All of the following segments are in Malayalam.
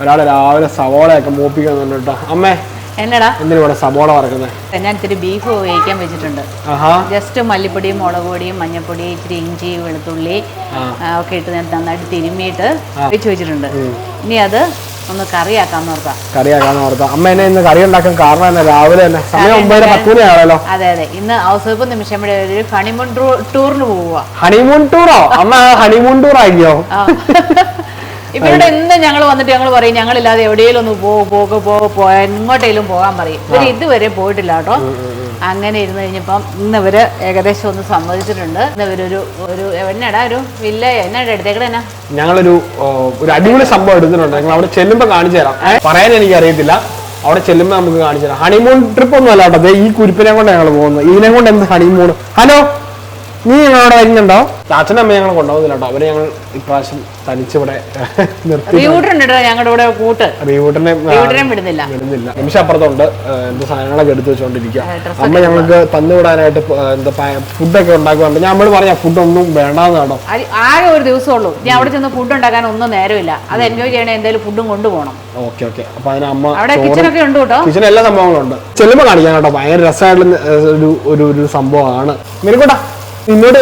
ഒരാൾ രാവിലെ സവോളയൊക്കെ മൂപ്പിക്കുന്നുണ്ട് കേട്ടോ. അമ്മേ എന്നടാ? എന്തിനാണ് സവോള വറക്കുന്നത് ഞാൻ ഇത്തിരി ബീഫ് വേവിക്കാൻ വെച്ചിട്ടുണ്ട്. ജസ്റ്റ് മല്ലിപ്പൊടിയും മുളക് പൊടിയും മഞ്ഞപ്പൊടി ഇച്ചിരി ഇഞ്ചി വെളുത്തുള്ളി ഒക്കെ ഇട്ട് ഞാൻ നന്നായിട്ട് തിരുമ്മിയിട്ട് വെച്ച് വെച്ചിട്ടുണ്ട്. ഇനി അത് ഒന്ന് കറിയാക്കാന്ന് ഓർക്കാം കറിയാക്കാന്ന് ഓർത്താ. അമ്മ എന്നെ ഇന്ന് കറി ഉണ്ടാക്കാൻ കാരണം തന്നെ രാവിലെ തന്നെ? സമയം ഒമ്പതര പത്ത് മണിയാണല്ലോ അതെ അതെ. ഇന്ന് ഹൗസ് വൈഫ് നിമിഷം ഇവിടെ ഒരു ഹണിമൂൺ ടൂറിന് പോവുക ഹണിമൂൺ ടൂറോ അമ്മ ഹണിമൂൺ ടൂർ ആയിരിക്കോ. ഇവരുടെ എന്ത് ഞങ്ങൾ വന്നിട്ട് ഞങ്ങൾ പറയും? ഞങ്ങളില്ലാതെ എവിടെയെങ്കിലും ഒന്ന് പോ പോക പോ പോ എങ്ങോട്ടേലും പോകാൻ പറയും. ഇവർ ഇതുവരെ പോയിട്ടില്ല കേട്ടോ. അങ്ങനെ ഇരുന്ന് കഴിഞ്ഞപ്പം ഇന്ന് ഇവർ ഏകദേശം ഒന്ന് സമ്മതിച്ചിട്ടുണ്ട്. ഇന്നവരൊരു ഒരു എന്നടാ ഒരു വില്ല എന്നാടാ എടുത്തേക്കണ എന്നാ? ഞങ്ങളൊരു ഒരു അടിപൊളി സംഭവം എടുത്തിട്ടുണ്ട്. ഞങ്ങൾ അവിടെ ചെല്ലുമ്പോൾ കാണിച്ചു തരാം. പറയാൻ എനിക്ക് അറിയത്തില്ല അവിടെ ചെല്ലുമ്പോൾ നമുക്ക് കാണിച്ചു തരാം. ഹണിമൂൺ ട്രിപ്പ് ഒന്നും അല്ല കേട്ടോ. ഈ കുരിപ്പിനെ കൊണ്ട് ഞങ്ങൾ പോകുന്നത്. ഇതിനെ കൊണ്ട് എന്ത് ഹണിമൂൺ ഹലോ നീ ഞങ്ങളവിടെ വരുന്നുണ്ടോ? അച്ഛനും അമ്മ ഞങ്ങൾ കൊണ്ടുപോകുന്നില്ല കേട്ടോ. അവരെ ഞങ്ങൾ ഇപ്രാവശ്യം തനിച്ചിവിടെ ഞങ്ങളുടെ ഇവിടെ കൂട്ട് വിടുന്നില്ല. നിമിഷം അപ്പുറത്തുണ്ട് എന്റെ എന്ത് സാധനങ്ങളൊക്കെ എടുത്തു വെച്ചോണ്ടിരിക്കുക അമ്മ ഞങ്ങൾക്ക് തന്നുവിടാനായിട്ട് വിടാനായിട്ട് എന്താ ഫുഡൊക്കെ ഉണ്ടാക്കുന്നുണ്ട് ഞാൻ നമ്മൾ പറഞ്ഞ ഫുഡ് ഒന്നും കേട്ടോ. ആകെ ഒരു ദിവസമുള്ളൂ. ഞാൻ അവിടെ ചെന്ന് ഫുഡ് ഉണ്ടാക്കാൻ ഒന്നും നേരമില്ല. അത് എൻജോയ് ചെയ്യണേ എന്തായാലും ഫുഡും കൊണ്ടുപോകണം. Okay okay. അപ്പൊ അതിന് അമ്മ അവിടെ ചോറും കിച്ചണൊക്കെ ഉണ്ട് കേട്ടോ. കിച്ചൺ എല്ലാ സംഭവങ്ങളും ഉണ്ട്. ചെല്ലുമ്പോ കാണിക്കാൻ കേട്ടോ. ഭയങ്കര രസമായിട്ടുള്ള ഒരു ഒരു ഒരു സംഭവമാണ്. മിനിക്കോട്ടാ നിന്നോട്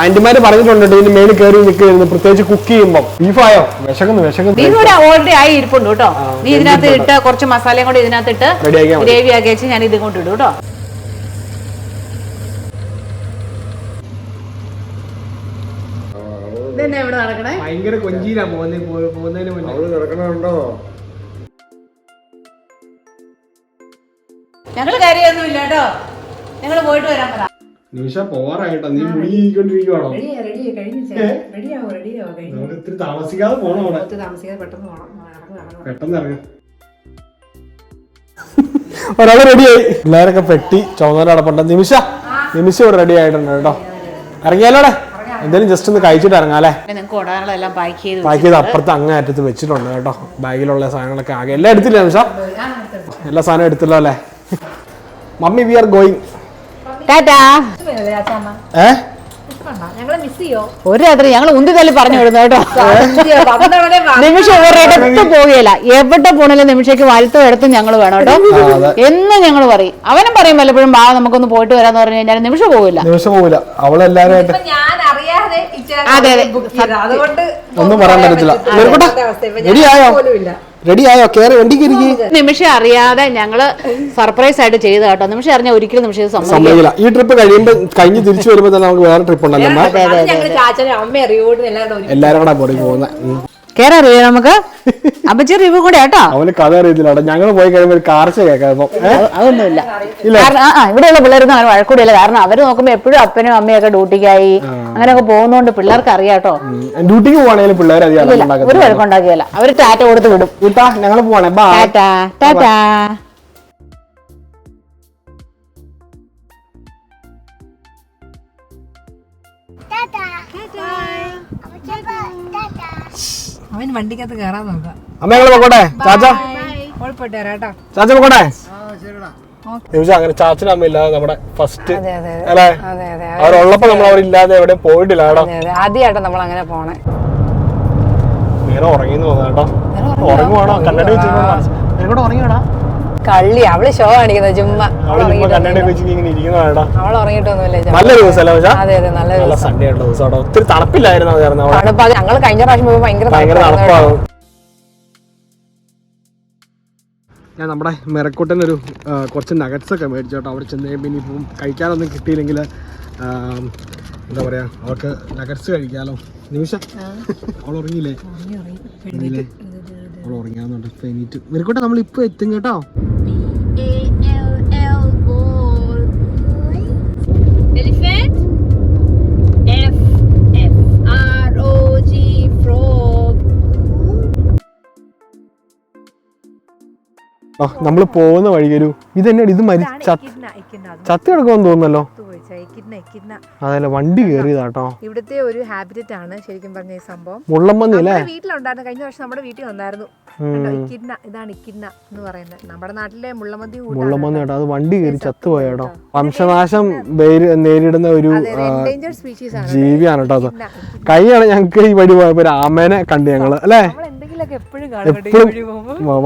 ആന്റിമാര് പറഞ്ഞിട്ടുണ്ട് ഇതിന് മേളിൽ കയറി നിൽക്കുന്നു പ്രത്യേകിച്ച് കുക്ക് ചെയ്യുമ്പോൾ ബീഫായോ? വിശക്കുന്നു വിശക്കുന്നു. ഓൾറെഡി ആയി ഇരിപ്പുണ്ട് കേട്ടോ നീ ഇതിനകത്ത് ഇട്ട് കുറച്ച് മസാലയും കൂടി ഇതിനകത്ത് ഇട്ട്. ഗ്രേവി ആക്കി വെച്ച് ഞാൻ ഇത് കൊണ്ട് ഇടും കേട്ടോ ഭയങ്കര കൊഞ്ചിയിലാ പോകുന്നതിന് മുന്നേ. ഞങ്ങൾ കാര്യമൊന്നും ഇല്ല കേട്ടോ ഞങ്ങൾ പോയിട്ട് വരാൻ പറ. നിമിഷ പോറായിട്ടോ നീ കഴിഞ്ഞു നമുക്ക് ഇത്തിരി താമസിക്കാതെ പോണം അവിടെ. പെട്ടെന്ന് ഇറങ്ങാം. ഒരാൾ റെഡിയായി എല്ലാവരൊക്കെ പെട്ടി ചുമതല അടപ്പുണ്ട് നിമിഷ നിമിഷം ഇവിടെ റെഡി ആയിട്ടുണ്ട് കേട്ടോ. ഇറങ്ങിയാലോടെ എന്തായാലും ജസ്റ്റ് ഒന്ന് കഴിച്ചിട്ട് ഇറങ്ങാല്ലേ പാക്ക് ചെയ്ത് അപ്പുറത്ത് അങ്ങ് അറ്റത്ത് വെച്ചിട്ടുണ്ട് കേട്ടോ. ബാഗിലുള്ള സാധനങ്ങളൊക്കെ ആകെ. എല്ലാം എടുത്തില്ല നിമിഷ? എല്ലാ സാധനവും എടുത്തില്ല അല്ലേ? Mummy we are going tata. ഏ? ഞങ്ങളെ മിസ് ചെയ്യോ ഒരു രാത്രി ഞങ്ങൾ ഉന്തി തല്ലി പറഞ്ഞു വിടുന്നു കേട്ടോ. നിമിഷം ഒരിടത്ത് പോവുകയില്ല. എവിടെ പോണേലും നിമിഷയ്ക്ക് വലത്തും ഇടത്തും ഞങ്ങൾ വേണം കേട്ടോ. എന്ന് ഞങ്ങൾ പറയും. അവനും പറയും വല്ലപ്പോഴും ബാ നമുക്കൊന്ന് പോയിട്ട് വരാന്ന് പറഞ്ഞു കഴിഞ്ഞാൽ നിമിഷം പോവില്ല. നിമിഷം പോവില്ല. അവളെല്ലാരും ഞാൻ അറിയാതെ അതെ, അതെ. ഒന്നും പറയാൻ പറ്റത്തില്ല. റെഡി ആയോ? വണ്ടിക്ക് ഇരിക്കി നിമിഷം അറിയാതെ ഞങ്ങൾ സർപ്രൈസ് ആയിട്ട് ചെയ്ത കേട്ടോ നിമിഷം അറിഞ്ഞ ഒരിക്കലും നിമിഷം സമ്മതിക്കില്ല. ഈ ട്രിപ്പ് കഴിയുമ്പോ കഴിഞ്ഞ് തിരിച്ചു വരുമ്പോ തന്നെ നമുക്ക് വേറെ ട്രിപ്പ് ഉണ്ടല്ലോ എല്ലാവരും. എല്ലാരും കൂടെ പോയി കേറിയോ നമുക്ക്? അപ്പച്ചി റിവ്യൂ കൂടെ കേട്ടോ അവന് കഥ അറിയത്തില്ല ഞങ്ങൾ പോയി കഴിയുമ്പോൾ കാർച്ച കേൾക്കാം? അതൊന്നുമില്ല. കാരണം ആ, ആ, ഇവിടെയുള്ള പിള്ളേരൊന്നും അങ്ങനെ വഴക്കൂടില്ല. കാരണം അവർ നോക്കുമ്പോ എപ്പോഴും അപ്പനും അമ്മയൊക്കെ ഡ്യൂട്ടിക്കായി അങ്ങനെയൊക്കെ പോകുന്നോണ്ട് പിള്ളേർക്ക് അറിയാട്ടോ. ഡ്യൂട്ടിക്ക് പോവാണെങ്കിലും പിള്ളേർ അറിയാം ഒരു വഴക്കുണ്ടാക്കിയല്ല അവർ ടാറ്റ കൊടുത്ത് വിടും. ഞങ്ങൾ പോവാണേ. Tata tata. അവൻ വണ്ടിക്കകത്ത് കയറാൻ നോക്കാം. അമ്മ ഞങ്ങൾ ചാച്ച? കേട്ടോ. അങ്ങനെ ചാച്ചനും അമ്മ ഇല്ലാതെ നമ്മുടെ ഫസ്റ്റ് അതെ അതെ അല്ലേ? അതെ അതെ അവരുള്ളപ്പോ നമ്മൾ അവരില്ലാതെ എവിടെ പോയിട്ടില്ല കേട്ടോ. ആദ്യമായിട്ടാ നമ്മൾ അങ്ങനെ പോണേ. നീറ ഉറങ്ങിന്ന് തോന്നുന്നു കേട്ടോ. ഉറങ്ങുവാണോ? കണ്ണടി വെച്ചിട്ട് ഉറങ്ങിയോടാ? കള്ളി അവൾ ഷോ കാണിക്കുന്നത് ചുമ്മാ. അവൾ. നല്ല ദിവസം അതെ അതെ നല്ല ദിവസം. ഒത്തിരി തണുപ്പില്ലായിരുന്നു തണുപ്പ് ഞങ്ങൾ കഴിഞ്ഞ പ്രാവശ്യം ഭയങ്കര ഞാൻ നമ്മുടെ മെറക്കൂട്ടൻ ഒരു കുറച്ച് നഗറ്റ്സ് ഒക്കെ മേടിച്ചു കേട്ടോ. അവിടെ ചെന്ന് കഴിയുമ്പോൾ ഇനിയിപ്പം കഴിക്കാനൊന്നും കിട്ടിയില്ലെങ്കിൽ എന്താ പറയാ അവർക്ക് നഗറ്റ്സ് കഴിക്കാലോ. നിമിഷം അവൾ ഉറങ്ങിയില്ലേ? ഉറങ്ങിയാന്നുണ്ട് ഇപ്പൊ എണീറ്റ്. മെറക്കൂട്ടൻ നമ്മൾ ഇപ്പൊ എത്തും കേട്ടോ. നമ്മൾ പോകുന്ന വഴിയൊരു ഇത് ഇത് മരി ചത്ത് ചത്തി കിടക്കുമെന്ന് തോന്നുന്നല്ലോ. അതല്ല വണ്ടി കേറിയതാട്ടോ ഇവിടുത്തെ ഒരു ഹാബിറ്ററ്റ് ആണ് ശരിക്കും പറഞ്ഞ ഈ സംഭവം. മുള്ളമ്പന്നി അല്ലേ വീട്ടിലുണ്ടായിരുന്നു. കഴിഞ്ഞ വർഷം നമ്മുടെ വീട്ടിൽ വന്നായിരുന്നു. ഇക്കിന്ന ഇതാണ് ഇക്കിന്ന എന്ന് പറയുന്നത്. നമ്മുടെ നാട്ടിലെ മുള്ളമന്തി മുള്ളമന്തി കേട്ടോ. അത് വണ്ടി കയറി ചത്തുപോയാട്ടോ വംശനാശം നേരിടുന്ന ഒരു ജീവിയാണ് കേട്ടോ അത്. കഴിഞ്ഞാണ് ഞങ്ങൾക്ക് ഈ വഴി പോയപ്പോ ഒരു ആമേനെ കണ്ടു ഞങ്ങൾ അല്ലേ? എപ്പോഴും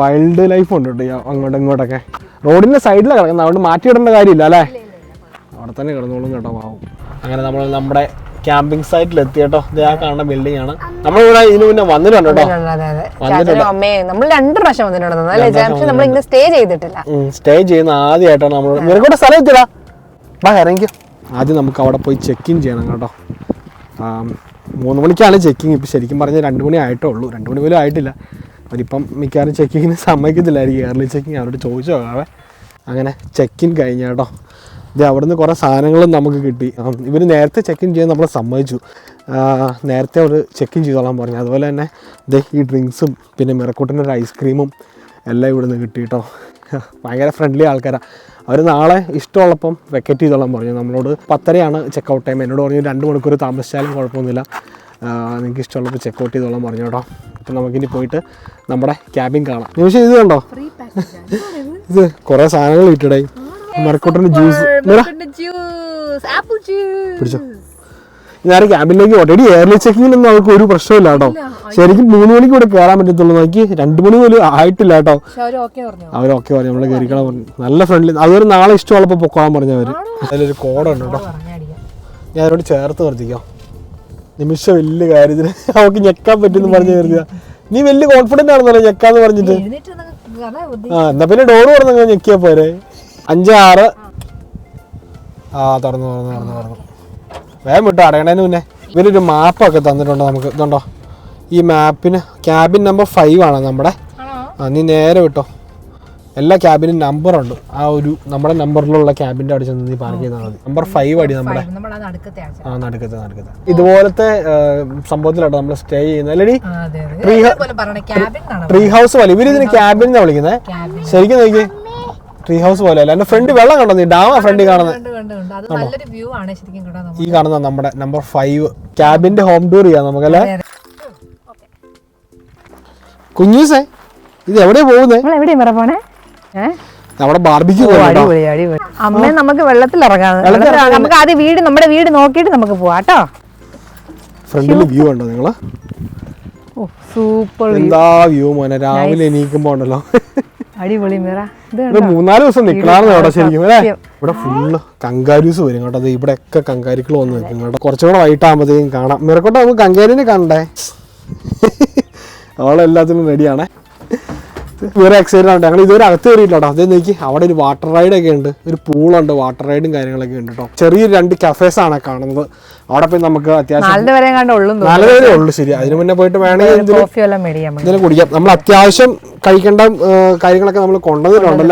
വൈൽഡ് ലൈഫ് ഉണ്ട് കേട്ടോ അങ്ങോട്ടും ഇങ്ങോട്ടൊക്കെ. റോഡിന്റെ സൈഡിലാണ് കിടക്കുന്നത്. അതുകൊണ്ട് മാറ്റിയിടേണ്ട കാര്യമില്ല അല്ലേ? അവിടെ തന്നെ കിടന്നോളും കേട്ടോ പാവം. അങ്ങനെ നമ്മൾ നമ്മുടെ ക്യാമ്പിംഗ് സൈറ്റിൽ എത്തി കേട്ടോ. ഇത് ആ കാണുന്ന ബിൽഡിംഗ് ആണ്. നമ്മളിവിടെ ഇതിനു മുന്നേ വന്നിട്ടുണ്ട് കേട്ടോ. അതെ അതെ ചാച്ചനും അമ്മയും നമ്മൾ രണ്ട് പ്രാവശ്യം ജാംഷൻ നമ്മൾ ഇങ്ങനെ സ്റ്റേ ചെയ്തിട്ടില്ല. സ്റ്റേ ചെയ്യുന്ന ആദ്യമായിട്ടാണ് നമ്മൾ നിനക്കൂടെ സ്ഥലം എത്തിയടാ. വാ ഇറങ്ങിക്കോ. ആദ്യം നമുക്ക് അവിടെ പോയി ചെക്ക് ഇൻ ചെയ്യണം കേട്ടോ. മൂന്ന് മണിക്കാണ് ചെക്കിങ് ഇപ്പം ശരിക്കും പറഞ്ഞാൽ രണ്ട് മണി ആയിട്ടേ ഉള്ളൂ. രണ്ട് മണി പോലും ആയിട്ടില്ല. അവരിപ്പം മിക്കവാറും ചെക്കിങ്ങിന് സമ്മതിക്കത്തില്ലായിരിക്കും എയർലി ചെക്കിങ് അവരോട് ചോദിച്ചു നോക്കാവേ അങ്ങനെ ചെക്ക് ഇൻ കഴിഞ്ഞ കേട്ടോ. ഇത് നിന്ന് കുറേ സാധനങ്ങളും നമുക്ക് കിട്ടി. ഇവർ നേരത്തെ ചെക്ക് ഇൻ ചെയ്യാൻ നമ്മളെ സമ്മതിച്ചു. നേരത്തെ അവർ ചെക്ക് ഇൻ ചെയ്തോളാൻ പറഞ്ഞു. അതുപോലെ തന്നെ ദേ ഈ ഡ്രിങ്ക്സും പിന്നെ മിറക്കൂട്ടിന്റെ ഒരു ഐസ്ക്രീമും എല്ലാം ഇവിടുന്ന് കിട്ടി കേട്ടോ ഭയങ്കര ഫ്രണ്ട്ലി ആൾക്കാരാണ് അവർ നാളെ ഇഷ്ടമുള്ളപ്പം വെക്കറ്റ് ചെയ്തോളാൻ പറഞ്ഞു. നമ്മളോട് പത്തരയാണ് ചെക്കൗട്ട് ടൈം എന്നോട് പറഞ്ഞു രണ്ട് മണിക്കൂർ താമസിച്ചാലും കുഴപ്പമൊന്നുമില്ല. നിങ്ങൾക്ക് ഇഷ്ടമുള്ളപ്പോൾ ചെക്കൗട്ട് ചെയ്തോളാം പറഞ്ഞു കേട്ടോ. അപ്പം നമുക്കിനി പോയിട്ട് നമ്മുടെ ക്യാബിൻ കാണാം. നിമിഷം ഇത് കണ്ടോ? ഇത് കുറേ സാധനങ്ങൾ കിട്ടിടേ മരക്കൂട്ടിന് ജ്യൂസ്. ജ്യൂസ്. Apple juice. പിടിച്ചോ ഞാൻ ക്യാബിനിലേക്ക് ഓൾറെഡി എയർലി ചെക്കിങ്ങിനൊന്നും അവർക്ക് ഒരു പ്രശ്നമില്ല കേട്ടോ. ശരിക്കും മൂന്ന് മണിക്ക് ഇവിടെ കയറാൻ പറ്റത്തുള്ളൂ. നോക്കി രണ്ട് മണി പോലും ആയിട്ടില്ല കേട്ടോ. അവർ ഓക്കെ പറഞ്ഞു? അവരൊക്കെ പറഞ്ഞു. നമ്മളെ കയറിക്കണം പറഞ്ഞു നല്ല ഫ്രണ്ട്ലി അതുവരെ നാളെ ഇഷ്ടമുള്ളപ്പോൾ പൊക്കോളാൻ പറഞ്ഞു അവർ. അതിലൊരു കോഡുണ്ട് കേട്ടോ. ഞാൻ അവരോട് ചേർത്ത് നിർത്തിക്കാം നിമിഷ വലിയ കാര്യത്തിന് അവൾക്ക് ഞെക്കാൻ പറ്റുമെന്ന് പറഞ്ഞു കരുതിയ നീ വലിയ കോൺഫിഡന്റ് ആണെന്നല്ലോ ഞെക്കാന്ന് പറഞ്ഞിട്ട്? ആ എന്നാ പിന്നെ ഡോറ് തുറന്നങ്ങ് ഞെക്കിയാ പോരെ. അഞ്ച് ആറ് ആ തുറന്നു തുറന്നു തുറന്നു തുറന്നു. വേഗം വിട്ടോ അടയണേന് മുന്നേ. ഇവരൊരു മാപ്പൊക്കെ തന്നിട്ടുണ്ട് നമുക്ക്. ഇതുണ്ടോ? ഈ മാപ്പിന് ക്യാബിൻ നമ്പർ ഫൈവ് ആണ് നമ്മുടെ. ആ നീ നേരെ വിട്ടോ. എല്ലാ ക്യാബിനും നമ്പറുണ്ട് ആ ഒരു നമ്മുടെ നമ്പറിലുള്ള ക്യാബിന്റെ അവിടെ ചെന്ന് നീ പാർക്ക് ചെയ്താൽ മതി. നമ്പർ ഫൈവ് അടി നമ്മുടെ. ആ നടുക്കത്തെ നടുക്കത്തെ. ഇതുപോലത്തെ സംഭവത്തിലാണ് നമ്മൾ സ്റ്റേ ചെയ്യുന്നത്. അല്ലെടി ട്രീ ഹൗസ് പോലെ ഇവരിതിന് ക്യാബിൻ എന്നാ വിളിക്കുന്നത് ശരിക്കും നോക്കി ട്രീ ഹൗസ് പോലെ അല്ല എന്റെ ഫ്രണ്ട് വെള്ളം കണ്ടോ നീ? ഡാമാ ഫ്രണ്ട് കാണുന്നത്. കണ്ട് കണ്ട് കണ്ട്. അത് നല്ലൊരു വ്യൂ ആണ് ശരിക്കും കേട്ടോ നമുക്ക്. ഈ കാണുന്ന നമ്മുടെ നമ്പർ ഫൈവ് ക്യാബിന്റെ ഹോം ടൂർ ചെയ്യാം നമുക്കല്ലേ? കുഞ്ഞൂസേ ഇത് എവിടെയാ പോകുന്നേ? നമ്മൾ എവിടെയും വരെ പോണേ? ഏഹ് നമ്മുടെ ബാർബിക്ക് അമ്മ നമുക്ക് വെള്ളത്തിൽ ഇറങ്ങാം. നമുക്ക് ആദ്യം വീട് നമ്മുടെ വീട് നോക്കിയിട്ട് നമുക്ക് പോവാം കേട്ടോ. ഫ്രണ്ടിൽ വ്യൂ ഉണ്ടോ നിങ്ങൾ? ഓ സൂപ്പർ എന്താ വ്യൂ മോനെ? രാവിലെ എണീക്കുമ്പോ ഉണ്ടല്ലോ. അടിപൊളി മിറ. ഇത് മൂന്നാൽ ദിവസം നിക്കണാർന്ന് അവിടെ ശരിക്കും അല്ലേ? ഇവിടെ ഫുള്ള് കങ്കാരൂസ് വരും കേട്ടോ. ഇവിടെ ഒക്കെ കങ്കാരിക്കൾ വന്ന് നിൽക്കും കേട്ടോ. കുറച്ചുകൂടെ വൈകിട്ടാകുമ്പോഴത്തേക്കും കാണാം. മിറക്കോട്ടെ നമുക്ക് കങ്കാരിനെ കണ്ടേ. അവളെല്ലാത്തിനും റെഡിയാണേ വേറെ എക്സൈറ്റഡ് ആണ് ഞങ്ങൾ ഇതുവരെ അകത്ത് കേട്ടോ. അതേ നോക്കി അവിടെ ഒരു വാട്ടർ റൈഡ് ഒക്കെ ഉണ്ട്. ഒരു പൂളുണ്ട് വാട്ടർ റൈഡും കാര്യങ്ങളൊക്കെ ഉണ്ട് കേട്ടോ. ചെറിയൊരു രണ്ട് കഫേസ് ആണ് കാണുന്നത്. അവിടെ പോയി നമുക്ക് അത്യാവശ്യം നാലിന്റെ വരെ ഉള്ളു ശരി. അതിന് മുന്നേ പോയിട്ട് വേണമെങ്കിൽ എന്തെങ്കിലും കുടിക്കാം. നമ്മൾ അത്യാവശ്യം കഴിക്കേണ്ട കാര്യങ്ങളൊക്കെ നമ്മൾ കൊണ്ടുവന്നിട്ടുണ്ട്.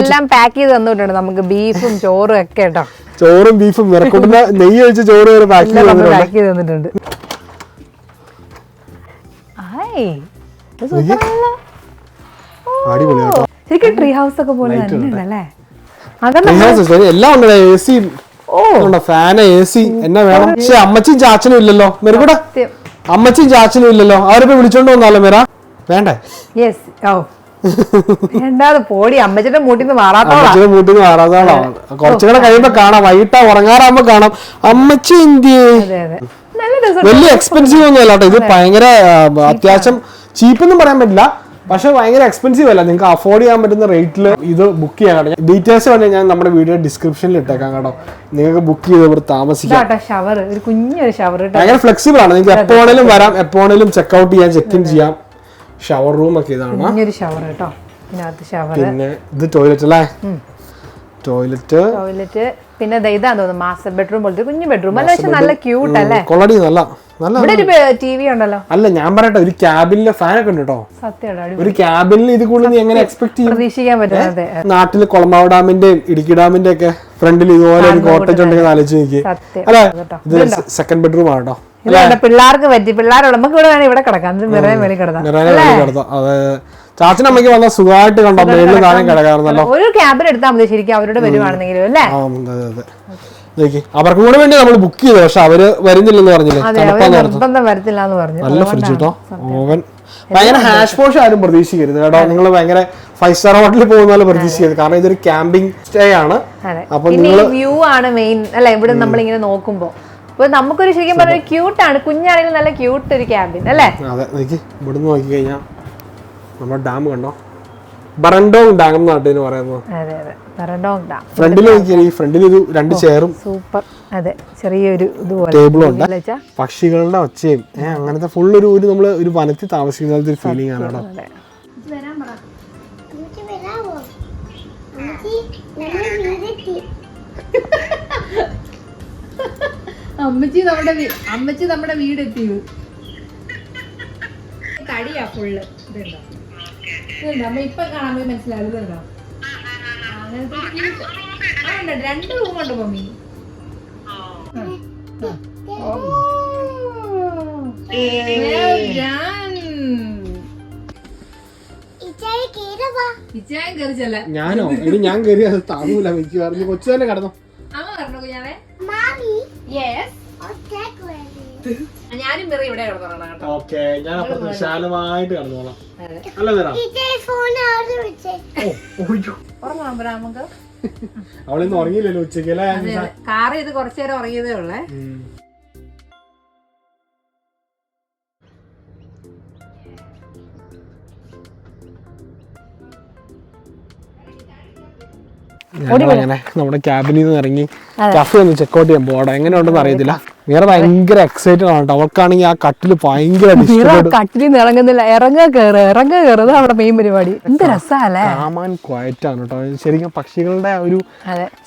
എല്ലാം പാക്ക് ചെയ്ത് തന്നിട്ടുണ്ട്. നമുക്ക് ബീഫും ചോറും ഒക്കെ കേട്ടോ. ചോറും ബീഫും മിറക്കൂട്ടിന്റെ നെയ്യ് ഒഴിച്ച് ചോറ് വരെ പാക്ക് ചെയ്ത് തന്നിട്ടുണ്ട്. ശരിക്കും ട്രീ ഹൗസ് ഒക്കെ പോലെ എല്ലാം ഉണ്ട് എ സി ഉണ്ടോ? ഫാന് എ സി എന്നാ വേണം? പക്ഷെ അമ്മച്ചിയും ചാച്ചനും ഇല്ലല്ലോ. മെറുകൂടെ അമ്മച്ചും ചാച്ചനും ഇല്ലല്ലോ. അവരിപ്പോ വിളിച്ചോണ്ട് വന്നാലോ മിറ വേണ്ടേ? യെസ് ഓ. രണ്ടാമത് പോടി? അമ്മച്ചിന്റെ മൂട്ടിന്ന് മാറാത്തോളാ അമ്മച്ചിയുടെ വീട്ടിൽ നിന്ന് മാറാതാളാണ് കുറച്ചുകൂടെ കഴിയുമ്പോ കാണാം. വൈകിട്ടാ ഉറങ്ങാറാകുമ്പോ കാണാം. അമ്മച്ചി എന്തിയേ? അതെ അതെ. നല്ല രസം വലിയ എക്സ്പെൻസീവ് ഒന്നും അല്ല കേട്ടോ. ഇത് ഭയങ്കര ആ, അത്യാവശ്യം ചീപ്പ് ഒന്നും പറയാൻ പറ്റില്ല. പക്ഷെ ഭയങ്കര എക്സ്പെൻസീവ് അല്ല. നിങ്ങൾക്ക് അഫോർഡ് ചെയ്യാൻ പറ്റുന്ന റേറ്റിൽ ഇത് ബുക്ക് ചെയ്യാൻ കേട്ടോ. ഡീറ്റെയിൽസ് വേണമെങ്കിൽ ഞാൻ നമ്മുടെ വീഡിയോ ഡിസ്ക്രിപ്ഷനിൽ ഇട്ടേക്കാം കേട്ടോ. നിങ്ങൾക്ക് ബുക്ക് ചെയ്ത് ഇവിടെ താമസിക്കാം. ഇതാട്ടോ ഷവർ ഒരു കുഞ്ഞൊരു ഷവർ കേട്ടോ. ഭയങ്കര ഫ്ലെക്സിബിൾ ആണ്. നിങ്ങൾക്ക് എപ്പോ വേണേലും വരാം. എപ്പോ വേണേലും ചെക്ക്ഔട്ട് ചെയ്യാം ചെക്ക് ഇൻ ചെയ്യാം. ഷവർ റൂം ഒക്കെ ഇതാണ്. കുഞ്ഞൊരു ഷവർ കേട്ടോ. ഇതിനകത്ത് ഷവർ പിന്നെ ഇത് ടോയ്ലറ്റ് അല്ലേ? ടോയ്ലറ്റ് ടോയ്ലറ്റ് പിന്നെ തോന്നുന്നു മാസ്റ്റർ ബെഡ്റൂം പോലത്തെ കുഞ്ഞു ബെഡ്റൂം അല്ല പക്ഷെ നല്ല ക്യൂട്ട് അല്ലേ? കൊള്ളടി നല്ല നല്ല ഇവിടെ ഒരു ടി ഉണ്ടല്ലോ. അല്ല ഞാൻ പറയട്ടെ ഒരു ക്യാബിനിലെ ഒക്കെ ഉണ്ട് കേട്ടോ. സത്യമാണ് ഒരു ക്യാബിനിൽ ഇത് കൂടുതൽ നീ എങ്ങനെ എക്സ്പെക്ട് ചെയ്യും? പ്രതീക്ഷിക്കാൻ പറ്റുന്നത് നാട്ടിൽ കൊളമാവ് ഡാമിന്റെയും ഇടുക്കി ഡാമിന്റെ ഒക്കെ ഫ്രണ്ടിൽ ഇതുപോലെ ഒരു കോട്ടേജ് ഉണ്ടെങ്കിൽ ആലോചിച്ച് നോക്കി. അല്ലെ. ഇത് സെക്കൻഡ് ബെഡ്റൂം ആണ് കേട്ടോ. ഇതാണ് പിള്ളേർക്ക് പറ്റി. പിള്ളേരുള്ള നമുക്ക് ഇവിടെ വേണേ ഇവിടെ കിടക്കാം. കിടക്കാം. നിറയെ വെളി കിടത്താം. അത്. ചാച്ചനമ്മയ്ക്ക് വന്ന സുഖമായിട്ട് കണ്ടോ? മേളിൽ താഴെ കിടക്കാറുണ്ടല്ലോ. ഒരു ക്യാബിൻ എടുത്താൽ മതി ശരിക്കും അവരോട് വരുവാണെന്നെങ്കിലും അല്ലേ? അവർക്കും കൂടെ വേണ്ടി നമ്മൾ ബുക്ക് ചെയ്തു. പക്ഷെ അവർ വരുന്നില്ലെന്ന് പറഞ്ഞില്ലേ? നല്ല ഫ്രിഡ്ജ് കേട്ടോ ഓവൻ ഭയങ്കര ഹാഷ് പോഷ് ആരും പ്രതീക്ഷിക്കരുത് കേട്ടോ. നിങ്ങൾ ഭയങ്കര ഫൈവ് സ്റ്റാർ ഹോട്ടലിൽ പോകുന്ന പോലെ പ്രതീക്ഷിക്കരുത്. കാരണം ഇതൊരു ക്യാമ്പിംഗ് സ്റ്റേ ആണ്. അപ്പൊ വ്യൂ ആണ് മെയിൻ അല്ലെ? ഇവിടെ നമ്മളിങ്ങനെ നോക്കുമ്പോ. അപ്പൊ നമുക്കൊരു ശരിക്കും പറഞ്ഞ ക്യൂട്ടാണ് കുഞ്ഞാണെങ്കിലും നല്ല ക്യൂട്ട് ഒരു ക്യാമ്പിൻ അല്ലേ? അതെ നോക്കി ഇവിടുന്ന് നോക്കി കഴിഞ്ഞാൽ നമ്മുടെ ഡാം കണ്ടോ? ബറണ്ടോങ് ഡാം എന്ന് ഇതിന് പറയുന്നത് അതെ അതെ. പറണ്ടോണ്ടാ ഫ്രണ്ടിൽ ഈ ഫ്രണ്ടിൽ ഒരു രണ്ട് ചെയറും സൂപ്പർ അതെ ചെറിയൊരു ഇതുപോലെ ടേബിളും ഉണ്ട്. പക്ഷികളുടെ ഒച്ചയും. അങ്ങനത്തെ ഫുൾ ഒരു ഒരു നമ്മൾ ഒരു വനത്തിൽ താമസിക്കുന്ന ഒരു ഫീലിംഗ് ആണ് അവിടെ അതെ. എനിക്ക് അമ്മച്ചി നമ്മുടെ അമ്മച്ചി നമ്മുടെ വീട് എത്തി കടിയാ ഫുള്ള് ഇതുണ്ടോ? ഇതുണ്ടോ? അമ്മ ഇപ്പൊ കാണാൻ പോയി മനസ്സിലായത് ഇതുണ്ടോ? അങ്ങനത്തെ. രണ്ട് റൂമുണ്ട് മമ്മി. ഞാനോ? ഇനി ഞാൻ കയറി അത് താങ്ങൂല. മിക്ക പറഞ്ഞു കൊച്ചു തന്നെ കിടന്നു അമ്മ പറഞ്ഞു കുഞ്ഞാവേ മാമി യെസ് ഒറ്റയ്ക്ക് വേണ്ടി ഞാനും മിറി ഇവിടെ കിടന്നോളാം കേട്ടോ. ഓക്കെ ഞാൻ അപ്പൊ വിശാലമായിട്ട് കിടന്നോളാം. അല്ല തരാം ഇച്ചായി ഫോൺ ആര് വിളിച്ചേ ഉറങ്ങാൻ പറ നമുക്ക്? അവളിന്ന് ഉറങ്ങിയില്ലല്ലോ ഉച്ചയ്ക്ക് അല്ലേ കാർ ചെയ്ത് കുറച്ചു നേരം ഉറങ്ങിയതേ ഉള്ളേ. നമ്മുടെ ക്യാബിനിൽ നിന്ന് ഇറങ്ങി കഫ് ഒന്ന് ചെക്കൗട്ട് ചെയ്യാൻ പോകണം എങ്ങനെയുണ്ടെന്ന് അറിയത്തില്ല. വേറെ ഭയങ്കര എക്സൈറ്റഡ് ആണ് കേട്ടോ. അവൾക്കാണെങ്കിൽ ആ കട്ടിൽ ഭയങ്കര കട്ടിൽ നിന്ന് ഇറങ്ങുന്നില്ല ഇറങ്ങ കയറ് ഇറങ്ങ കയറുന്നത് അവിടെ മെയിൻ പരിപാടി. എന്ത് രസാലേ കാമാൻ ക്വയറ്റ് ആണ് കേട്ടോ. ശരിക്കും പക്ഷികളുടെ ഒരു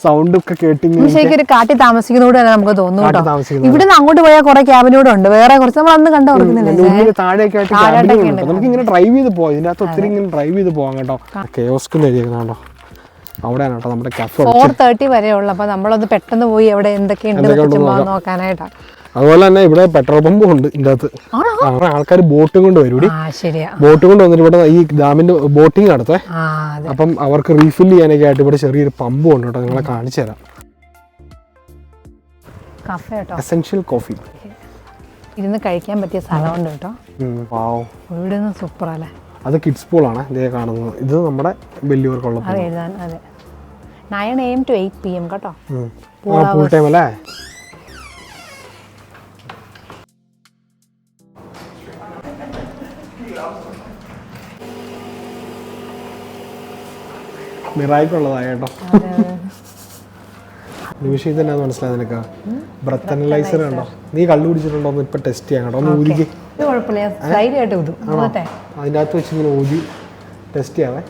സൗണ്ട് ഒക്കെ കേട്ടിങ്ങനെ ശരിക്കും ഒരു കാട്ടിൽ താമസിക്കുന്നതോട് തന്നെ നമുക്ക് തോന്നുന്നു കേട്ടോ. ഇവിടെ നിന്ന് അങ്ങോട്ട് പോയാൽ കുറെ ക്യാബിനോട് ഉണ്ട് വേറെ കുറച്ച് നമ്മൾ അന്ന് കണ്ട താഴെയൊക്കെ ആയിട്ട് നമുക്ക് ഇങ്ങനെ ഡ്രൈവ് ചെയ്ത് പോവാം. ഇതിന്റെ അകത്ത് ഒത്തിരി ഇങ്ങനെ ഡ്രൈവ് ചെയ്ത് പോവാം കേട്ടോ. എഴുതിയേക്കുന്നുണ്ടോ അവിടെയാണ് കേട്ടോ നമ്മുടെ കഫേ ഫോർ തേർട്ടി വരെ ഉള്ളു അപ്പൊ നമ്മളൊന്ന് പെട്ടെന്ന് പോയി അവിടെ എന്തൊക്കെയുണ്ട് നോക്കാനായിട്ടാണ്. അതുപോലെ തന്നെ ഇവിടെ പെട്രോൾ പമ്പും ഉണ്ട് ഇതിന്റെ അകത്ത് ആൾക്കാർ ബോട്ടും കൊണ്ട് വരും. ബോട്ട് കൊണ്ട് വന്നിട്ട് ഇവിടെ ഈ ഡാമിന്റെ ബോട്ടിംഗ് നടത്തേ. അപ്പം അവർക്ക് റീഫിൽ ചെയ്യാനൊക്കെ ആയിട്ട് ഇവിടെ ചെറിയൊരു പമ്പും ഉണ്ട് കേട്ടോ. നിങ്ങളെ കാണിച്ചു തരാം. എസെൻഷ്യൽ കോഫി ഇരുന്ന് കഴിക്കാൻ പറ്റിയ സ്ഥലമുണ്ട് കേട്ടോ. ഇവിടെ സൂപ്പർ അല്ലേ? അത് കിഡ്സ് പൂളാണ് ഇതേ കാണുന്നത് ഇത് നമ്മുടെ വലിയവർക്കുള്ള അത് എഴുതാൻ അതെ. Nine A M two eight P M കേട്ടോ ഫുൾ ടൈം അല്ലേ? മിറായിക്കുള്ളതായ കേട്ടോ. നിമിഷം തന്നെ മനസ്സിലായത് നിനക്ക്. ബ്രത്ത് അനലൈസർ കണ്ടോ? നീ കള്ളു കുടിച്ചിട്ടുണ്ടോ എന്ന് ഇപ്പൊ ടെസ്റ്റ് ചെയ്യാൻ കേട്ടോ ഒന്ന് ഊരിക്ക്. അതിന്റെ അകത്ത് വെച്ച് ഇങ്ങനെ ഊതി ടെസ്റ്റ് ചെയ്യാവേ.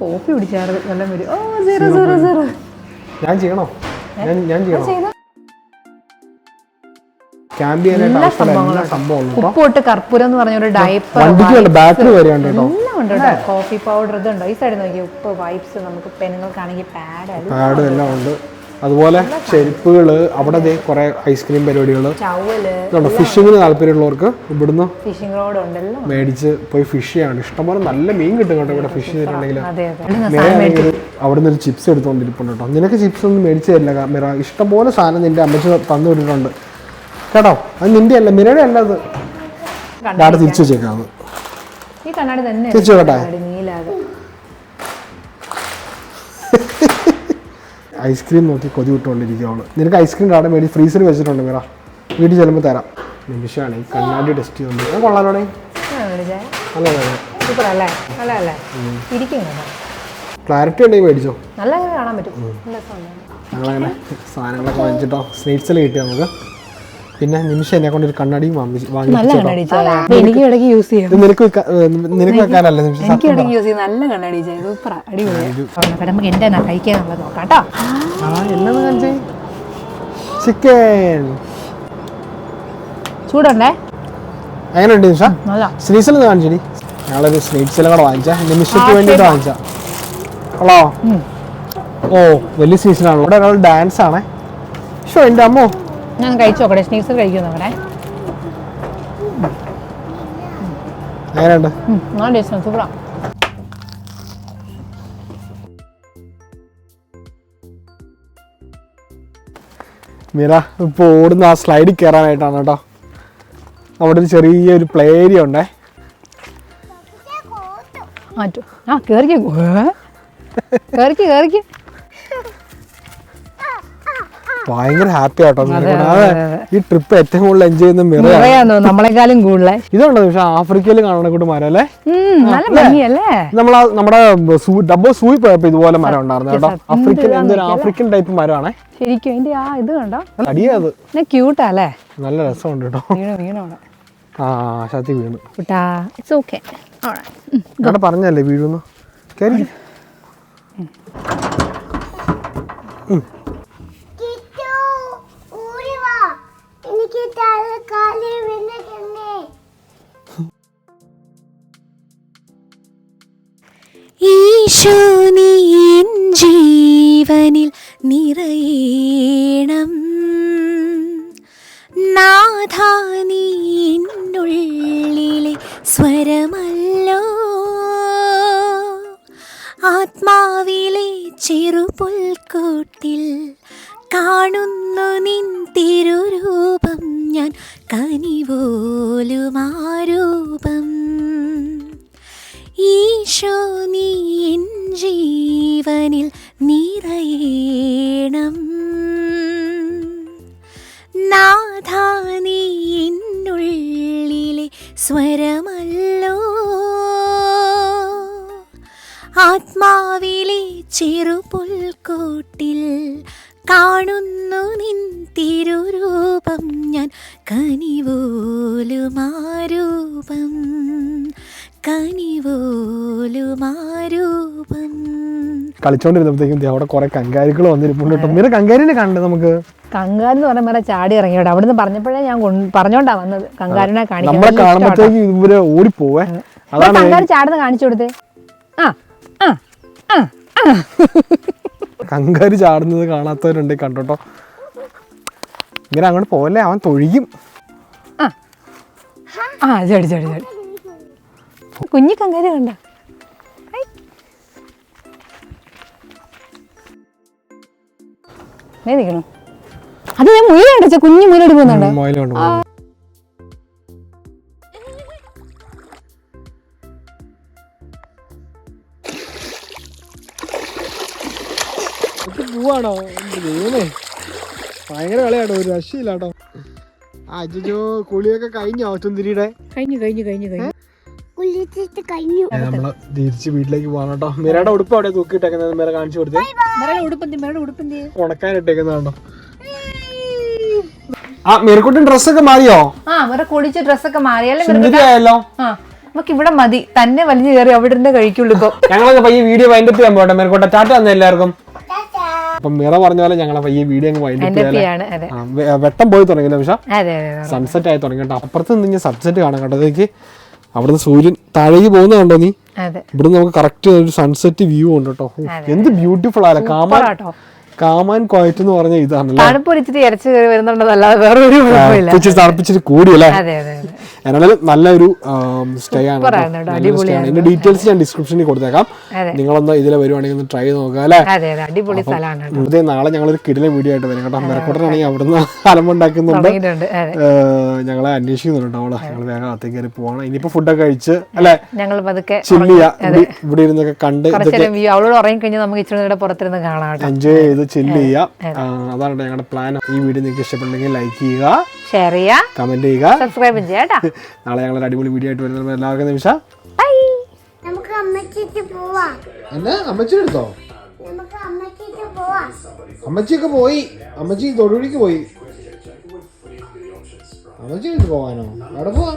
കോഫി കുടിച്ചാറ് നല്ല വരും ഓ സീറോ സീറോ സീറോ ഞാൻ ചെയ്യണോ? ഞാൻ ഞാൻ ചെയ്യണോ? ക്യാമ്പ് ചെയ്യാനായിട്ട് സംഭവം ഉണ്ട് കേട്ടോ ഉപ്പോട്ട് കർപ്പൂരം എന്ന് പറഞ്ഞ ഒരു ഡയപ്പർ ബാറ്ററി വരെയുണ്ട് കേട്ടോ. എല്ലാം ഉണ്ട് കേട്ടോ കോഫി പൗഡർ ഇതുണ്ടോ? ഈ സൈഡ് നോക്കി ഉപ്പ് വൈപ്സ് നമുക്ക് പെണ്ണുങ്ങൾക്കാണെങ്കിൽ പാഡ് പാഡ് എല്ലാം ഉണ്ട്. അതുപോലെ ചെരുപ്പുകൾ അവിടെ കുറെ ഐസ്ക്രീം പരിപാടികൾ ഫിഷിങ്ങിന് താല്പര്യമുള്ളവർക്ക് ഇവിടുന്ന് ഫിഷിംഗ് റോഡ് ഉണ്ടല്ലോ മേടിച്ച് പോയി ഫിഷ് ചെയ്യാണ്ട് ഇഷ്ടംപോലെ നല്ല മീൻ കിട്ടും കേട്ടോ ഇവിടെ ഫിഷ് ചെയ്തിട്ടുണ്ടെങ്കിൽ അവിടെ നിന്ന് ഒരു ചിപ്സ് എടുത്തുകൊണ്ടിരിപ്പുണ്ട് കേട്ടോ. നിനക്ക് ചിപ്സ് ഒന്നും മേടിച്ചു തരില്ല മിറ. ഇഷ്ടംപോലെ സാധനം നിന്റെ അമ്മച്ച് തന്നു വിട്ടിട്ടുണ്ട്. കേട്ടോ? അത് നിന്റെ അല്ല മിറയുടെ അല്ല അത് തിരിച്ചു വെച്ചേക്കാന്ന് ഈ കണ്ണാടി തന്നെ തിരിച്ചു വെക്കട്ടെ നീലാതെ ഐസ്ക്രീം നോക്കി കൊതി വിട്ടുകൊണ്ടിരിക്കുകയാണ്. നിനക്ക് ഐസ്ക്രീം അവിടെ മേടി ഫ്രീസറിൽ വെച്ചിട്ടുണ്ട് മിറ. വീട്ടിൽ ചെല്ലുമ്പോൾ തരാം. നിമിഷമാണ് ഈ കണ്ണാടി ടെസ്റ്റ് ചെയ്യുന്നുണ്ട് കൊള്ളാലോടെ. ഇരിക്കും ക്ലാരിറ്റി ഉണ്ടെങ്കിൽ മേടിച്ചോ. നല്ല കാണാൻ പറ്റും. ഞങ്ങളങ്ങനെ സാധനങ്ങളൊക്കെ വാങ്ങിച്ചിട്ടോ. സ്നേറ്റ്സിൽ കിട്ടിയാൽ നമുക്ക്. പിന്നെ നിമിഷം എന്നെ കൊണ്ട് ഒരു കണ്ണാടിയും വാങ്ങി നല്ല കണ്ണാടി ചായ എനിക്ക് ഇടയ്ക്ക് യൂസ് ചെയ്യാം. നിനക്ക് നിനക്ക് വെക്കാനല്ല നിമിഷം എനിക്ക് ഇടയ്ക്ക് യൂസ് ചെയ്യും. നല്ല കണ്ണാടി സൂപ്പർ അടിപൊളി നമുക്ക് എന്റെ നോക്കാം കേട്ടോ. ചിക്കൻ. ചൂടുണ്ടേ? എങ്ങനെയുണ്ട് നിമിഷ? നിന്ന് കാണിച്ചടി. ഞങ്ങളൊരു സ്നീറ്റ്സിലും കൂടെ വാങ്ങിച്ച. നിമിഷയ്ക്ക് വേണ്ടിയിട്ട് വാങ്ങിച്ച. ഹലോ ഓ വലിയ സീസണാണ് ഇവിടെ ഒരാൾ ഡാൻസ് ആണേ. ഷോ എന്റെ അമ്മോ. ഞാൻ കഴിച്ചു? നോക്കട്ടെ സ്നീക്സ് കഴിക്കുന്നു അവിടെ? എങ്ങനെയുണ്ട്? നല്ല ടേസ്റ്റ് സൂപ്പറാ മിറ ഇപ്പോൾ ഓടുന്ന ആ സ്ലൈഡിൽ കയറാനായിട്ടാണ് കേട്ടോ. അവിടെ ഒരു ചെറിയൊരു പ്ലേ ഏരിയ ഉണ്ടേ. ആ കേറിക്ക്. ഭയങ്കര ഹാപ്പി ആട്ടോ. ഈ ട്രിപ്പ് ഏറ്റവും കൂടുതൽ എൻജോയ് ചെയ്യുന്ന മിറയാണ് നമ്മളെക്കാളും കൂടുതൽ. ഇതുണ്ടോ പക്ഷെ ആഫ്രിക്കയിൽ കാണണ കൂട്ട് മരം അല്ലേ? നമ്മൾ നമ്മുടെ ഡബ്ബോ സൂയി പോയപ്പോ ഇതുപോലെ മരം ഉണ്ടായിരുന്നു കേട്ടോ. ആഫ്രിക്കൻ എന്തൊരു ആഫ്രിക്കൻ ടൈപ്പ് മരമാണേ. ശരിക്കും അതിന്റെ ആ ഇത് കണ്ടോ? അടിയാ അത് പിന്നെ ക്യൂട്ടാ അല്ലേ നല്ല രസമുണ്ട് കേട്ടോ. ആ വീണു. ഇറ്റ്സ് ഓക്കെ പറഞ്ഞല്ലേ വീഴുന്നു? കയറി കിട്ടു ഊരി വാ എനിക്ക് തലക്കാലി വീണിട്ടുണ്ടേ ജീവനിൽ നിറയണം. നാഥാ സ്വരമല്ലോ. ആത്മാവിലെ ചെറുപുൽക്കൂട്ടിൽ കാണുന്നു നിൻ തിരുരൂപം. ഞാൻ കനിപോലുമാരൂപം ഈശോ നീ എൻ ജീവനിൽ നിറയേണം. നാഥാ സ്വരമല്ലോ. ആത്മാവിലെ ചെറുപുൽക്കൂട്ടിൽ കാണുന്നു നിൻ കളിച്ചോണ്ടിരുന്നപ്പോഴത്തേക്കും അവിടെ കുറെ കങ്കാരികൾ വന്നിരിപ്പുണ്ട് കേട്ടോ. മിറ കങ്കാരിനെ കണ്ടേ നമുക്ക്? കങ്കാരി എന്ന് പറഞ്ഞ മേലെ ചാടി ഇറങ്ങിയോടെ അവിടുന്ന് പറഞ്ഞപ്പോഴേ ഞാൻ പറഞ്ഞോണ്ടാ വന്നത് കങ്കാരിനെ കാണിക്കാൻ. നമ്മളെ വലിയ ഇവർ ഓടിപ്പോവേ. അതാണ് കങ്കാരി ചാടുന്ന കാണിച്ചു കൊടുത്തേ. ആ ആ ആ കങ്കാരി ചാടുന്നത് കാണാത്തവരുണ്ട് കണ്ടോട്ടോ. ഇങ്ങനെ അങ്ങോട്ട് പോലെ അവൻ തൊഴിയും ആ. ചടി ചടി ചടി. കുഞ്ഞി കങ്കാരി കണ്ട. നിൽക്കണം? അത് ഞാൻ മുയിലടിച്ച കുഞ്ഞു മുയിലടി പോകുന്നുണ്ട് മൊയിൽ കൊണ്ട് പോകും പോവാണോ? ദൈവമേ ഭയങ്കര കളിയാട്ടോ ഒരു രക്ഷയില്ലാട്ടോ. ആ അജോ കുളിയൊക്കെ കഴിഞ്ഞോ? ചുന്തിരിയുടെ? കഴിഞ്ഞു കഴിഞ്ഞു കഴിഞ്ഞു കഴിഞ്ഞു. കഴിഞ്ഞു. നമ്മൾ തിരിച്ച് വീട്ടിലേക്ക് പോകണം കേട്ടോ മിറയുടെ ഉടുപ്പ് അവിടെ തൂക്കിയിട്ടേക്കുന്നത് മിറ കാണിച്ചു കൊടുത്തേ. മരയുടെ ഉടുപ്പന്തി മരയുടെ ഉടുപ്പന്തി ഉണക്കാനിട്ടേക്കുന്നതാണോ ആ മിറക്കുട്ടൻ ഡ്രസ്സൊക്കെ മാറിയോ? ആ മിറ കുടിച്ച് ഡ്രസ്സൊക്കെ മാറിയല്ലേ സുന്ദരി ആയല്ലോ ആ നമുക്ക് ഇവിടെ മതി. തന്നെ വലിഞ്ഞു കയറി അവിടെ നിന്ന് കഴിക്കുള്ളൂ ഇപ്പൊ. ഞങ്ങളൊക്കെ പയ്യെ വീഡിയോ വൈൻഡപ്പ് ചെയ്യാൻ പോട്ടെ മിറക്കോട്ടെ ടാറ്റ തന്നെ എല്ലാവർക്കും. അപ്പൊ മിറ പറഞ്ഞ പോലെ ഞങ്ങളെ പയ്യെ വീഡിയോ അങ്ങ് വൈൻഡപ്പ് വെട്ടം പോയി തുടങ്ങിയില്ല പക്ഷെ. അതെ അതെ അതെ സൺസെറ്റ് ആയി തുടങ്ങി കേട്ടോ. അപ്പുറത്ത് നിന്ന് സൺസെറ്റ് കാണാം കേട്ടോ. അവിടുന്ന് സൂര്യൻ താഴേക്ക് പോകുന്നതാണ്ടോ നീ? ഇവിടുന്ന് നമുക്ക് കറക്റ്റ് ഒരു സൺസെറ്റ് വ്യൂ ഉണ്ട് കേട്ടോ. എന്ത് ബ്യൂട്ടിഫുൾ ആല കാമാ കാമാൻ കോയറ്റ് എന്ന് പറഞ്ഞ ഇതാണ് ഇരച്ചു കയറി വേറെ ഒരു കുഴപ്പമില്ല. തണുപ്പിച്ചിട്ട് കൂടിയല്ലേ? എന്നാലും നല്ലൊരു സ്റ്റേ ആണ്. ഇതിന്റെ ഡീറ്റെയിൽസ് ഞാൻ ഡിസ്ക്രിപ്ഷനിൽ കൊടുത്തേക്കാം. നിങ്ങളൊന്ന് ഇതിലെ വരുവാണെങ്കിൽ ഒന്ന് ട്രൈ നോക്കുക അല്ലേ? അതെ അതെ. അടിപൊളി സ്ഥലമാണ് കേട്ടോ. ഇതേ നാളെ ഞങ്ങളൊരു കിടില വീഡിയോ ആയിട്ട് വരും കേട്ടോ. മെരക്കോട്ടനാണെങ്കിൽ അവിടുന്ന് അലമ്പുണ്ടാക്കുന്നുണ്ട് ഞങ്ങളെ അന്വേഷിക്കുന്നുണ്ട് അവൾ ഞങ്ങൾ വേഗം അകത്തേക്ക് കയറി പോകണം ഇനിയിപ്പോ ഫുഡൊക്കെ കഴിച്ച് അല്ലെ? ഞങ്ങൾ പതുക്കെ ചില്ല് ചെയ്യാ. ഇവിടെ ഇരുന്നൊക്കെ കണ്ട് അവളോട് ഉറങ്ങി കഴിഞ്ഞാൽ നമുക്ക് ഇച്ചിരി പുറത്തിരുന്ന് കാണാം എൻജോയ് ചെയ്ത് ചില്ല് ചെയ്യാം. അതാണ് ഞങ്ങളുടെ പ്ലാൻ ഈ വീഡിയോ നിങ്ങൾക്ക് ഇഷ്ടപ്പെട്ടെങ്കിൽ ലൈക്ക് ചെയ്യുക ഷെയർ ചെയ്യുക കമന്റ് ചെയ്യുക. സബ്സ്ക്രൈബ് ചെയ്യാം നാളെ ഞങ്ങൾ അടിപൊളി വീഡിയോ ആയിട്ട് വരുന്നത് എല്ലാവർക്കും നിമിഷം നമുക്ക് അമ്മച്ചിട്ട് പോവാ. എന്നാ അമ്മച്ചി എടുത്തോ നമുക്ക് അമ്മച്ചിക്ക് പോവാ. അമ്മച്ചിയൊക്കെ പോയി. അമ്മച്ചി തൊടുപുഴിക്ക് പോയി. അമ്മച്ചി എടുത്ത് പോവാനോ? അവിടെ പോവാ.